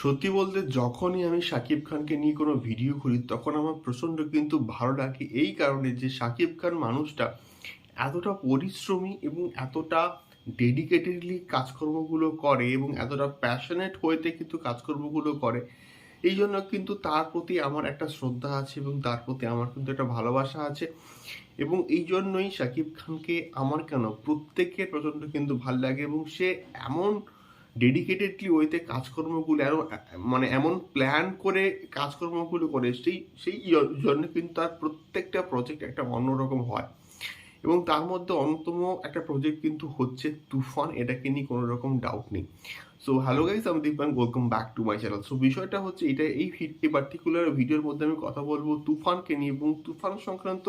সত্যি বলতে যখনই আমি শাকিব খানকে নিয়ে কোনো ভিডিও করি, তখন আমার প্রচণ্ড কিন্তু ভালো লাগে। এই কারণে যে শাকিব খান মানুষটা এতটা পরিশ্রমী এবং এতটা ডেডিকেটেডলি কাজকর্মগুলো করে এবং এতটা প্যাশনেট হয়েতে কিন্তু কাজকর্মগুলো করে, এই জন্য কিন্তু তার প্রতি আমার একটা শ্রদ্ধা আছে এবং তার প্রতি আমার কিন্তু একটা ভালোবাসা আছে। এবং এই জন্যই শাকিব খানকে আমার কেন প্রত্যেকের প্রচণ্ড কিন্তু ভালো লাগে এবং সে এমন ডেডিকেটেডলি ওইতে কাজকর্মগুলো এমন মানে এমন প্ল্যান করে কাজকর্মগুলো করে, সেই সেই জন্য কিন্তু তার প্রত্যেকটা প্রজেক্ট একটা অন্যরকম হয়। এবং তার মধ্যে অন্যতম একটা প্রজেক্ট কিন্তু হচ্ছে তুফান, এটাকে নিয়ে কোনো রকম ডাউট নেই। সো হ্যালো গাইস আমি Dipan welcome back to my channel so বিষয়টা হচ্ছে এটা, এই এই পার্টিকুলার ভিডিওর মধ্যে আমি কথা বলব তুফানকে নিয়ে এবং তুফান সংক্রান্ত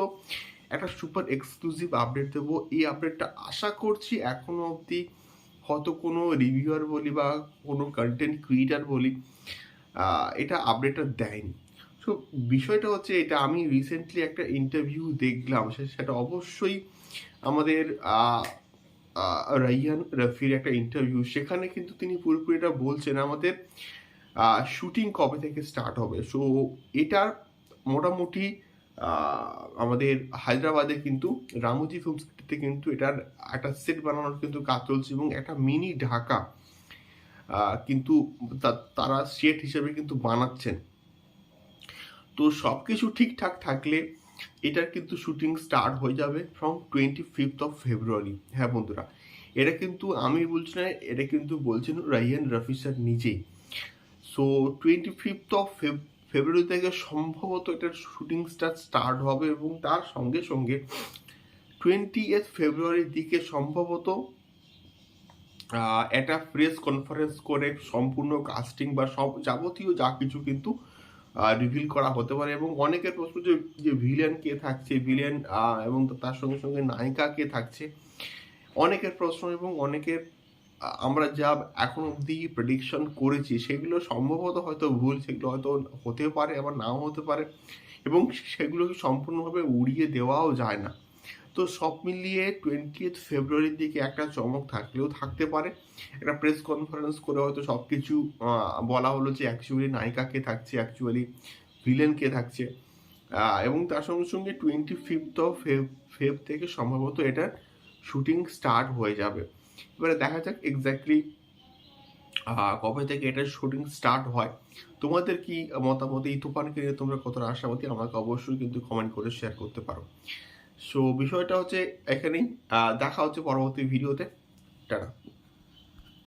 একটা সুপার এক্সক্লুসিভ আপডেট দেবো। এই আপডেটটা আশা করছি এখনও অবধি হয়তো কোনো রিভিউয়ার বলি বা কোনো কন্টেন্ট ক্রিয়েটার বলি এটা আপডেটটা দেয়নি। সো বিষয়টা হচ্ছে এটা, আমি রিসেন্টলি একটা ইন্টারভিউ দেখলাম সেটা অবশ্যই আমাদের রাইয়ান রফির একটা ইন্টারভিউ সেখানে কিন্তু তিনি পুরোপুরি এটা বলছেন আমাদের শুটিং কবে থেকে স্টার্ট হবে? সো এটার মোটামুটি আমাদের হায়দ্রাবাদে কিন্তু রামোজি ফিল্ম সিটিতে কিন্তু এটার একটা সেট বানানোর কিন্তু কাজ চলছে এবং একটা মিনি ঢাকা কিন্তু তারা সেট হিসেবে কিন্তু বানাচ্ছেন। তো সব কিছু ঠিকঠাক থাকলে এটার কিন্তু শুটিং স্টার্ট হয়ে যাবে from twenty fifth of February হ্যাঁ বন্ধুরা, এটা কিন্তু আমি বলছি না, এটা কিন্তু বলছেন রাইয়ান রফি স্যার নিজেই। So twenty fifth of February থেকে সম্ভবত এটার শুটিংটা স্টার্ট হবে এবং তার সঙ্গে সঙ্গে টোয়েন্টি এথ ফেব্রুয়ারির দিকে সম্ভবত একটা প্রেস কনফারেন্স করে সম্পূর্ণ কাস্টিং বা সব যাবতীয় যা কিছু কিন্তু রিভিল করা হতে পারে এবং অনেকের প্রশ্ন যে যে ভিলেন কে থাকছে ভিলেন এবং তার সঙ্গে সঙ্গে নায়িকা কে থাকছে, অনেকের প্রশ্ন এবং অনেকের আমরা যা এখন অবধি প্রেডিকশন করেছি, সেগুলো সম্ভবত হয়তো ভুল, সেগুলো হয়তো হতে পারে আবার নাও হতে পারে এবং সেগুলোকে সম্পূর্ণভাবে উড়িয়ে দেওয়াও যায় না। তো সব মিলিয়ে টোয়েন্টিয়েথ ফেব্রুয়ারির দিকে একটা চমক থাকলেও থাকতে পারে। একটা প্রেস কনফারেন্স করে হয়তো সব কিছু বলা হলো যে অ্যাকচুয়ালি নায়িকা কে থাকছে অ্যাকচুয়ালি ভিলেন কে থাকছে এবং তার সঙ্গে সঙ্গে twenty fifth of Feb Feb থেকে সম্ভবত এটার শুটিং স্টার্ট হয়ে যাবে। এবারে দেখা যাক এক্স্যাক্টলি কবে থেকে এটার শুটিং স্টার্ট হয়। তোমাদের কি মতামত? এই তুফানকে নিয়ে তোমরা কতটা আশাবাদী? আমাকে অবশ্যই কিন্তু কমেন্ট করে শেয়ার করতে পারো। সো বিষয়টা হচ্ছে এখানেই দেখা হচ্ছে পরবর্তী ভিডিওতে টাটা।